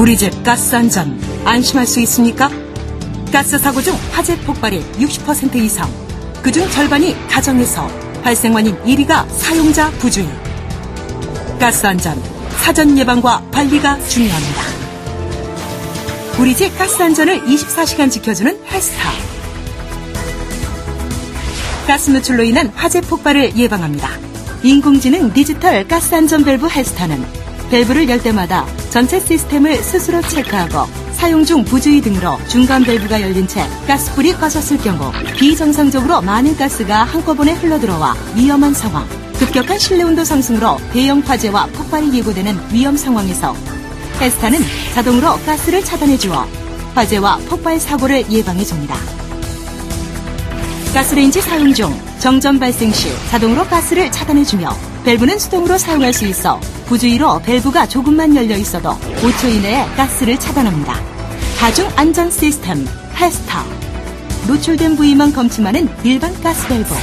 우리 집 가스 안전 안심할 수 있습니까? 가스 사고 중 화재 폭발이 60% 이상, 그중 절반이 가정에서 발생 원인 1위가 사용자 부주의. 가스 안전 사전 예방과 관리가 중요합니다. 우리 집 가스 안전을 24시간 지켜주는 헬스타. 가스 누출로 인한 화재 폭발을 예방합니다. 인공지능 디지털 가스 안전 밸브 헬스타는 밸브를 열 때마다 전체 시스템을 스스로 체크하고 사용 중 부주의 등으로 중간 밸브가 열린 채 가스불이 꺼졌을 경우 비정상적으로 많은 가스가 한꺼번에 흘러들어와 위험한 상황, 급격한 실내 온도 상승으로 대형 화재와 폭발이 예고되는 위험 상황에서 헬스타는 자동으로 가스를 차단해 주어 화재와 폭발 사고를 예방해 줍니다. 가스레인지 사용 중. 정전 발생 시 자동으로 가스를 차단해주며 밸브는 수동으로 사용할 수 있어 부주의로 밸브가 조금만 열려 있어도 5초 이내에 가스를 차단합니다. 다중 안전 시스템 헬스타. 노출된 부위만 검침하는 일반 가스 밸브.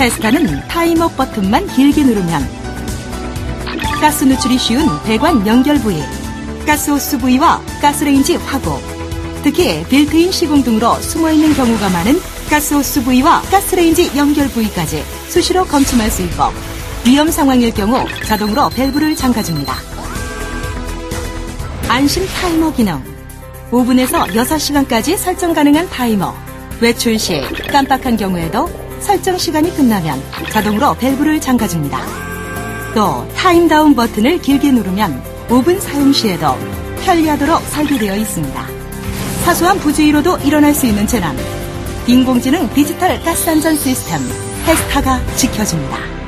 헬스타는 타임업 버튼만 길게 누르면 가스 누출이 쉬운 배관 연결 부위 가스 호스 부위와 가스레인지 화구 특히 빌트인 시공 등으로 숨어있는 경우가 많은 가스호스 부위와 가스레인지 연결 부위까지 수시로 검침할 수 있고 위험 상황일 경우 자동으로 밸브를 잠가줍니다. 안심 타이머 기능 5분에서 6시간까지 설정 가능한 타이머 외출 시 깜빡한 경우에도 설정 시간이 끝나면 자동으로 밸브를 잠가줍니다. 또 타임다운 버튼을 길게 누르면 5분 사용 시에도 편리하도록 설계되어 있습니다. 사소한 부주의로도 일어날 수 있는 재난 인공지능 디지털 가스 안전 시스템 헬스타가 지켜줍니다.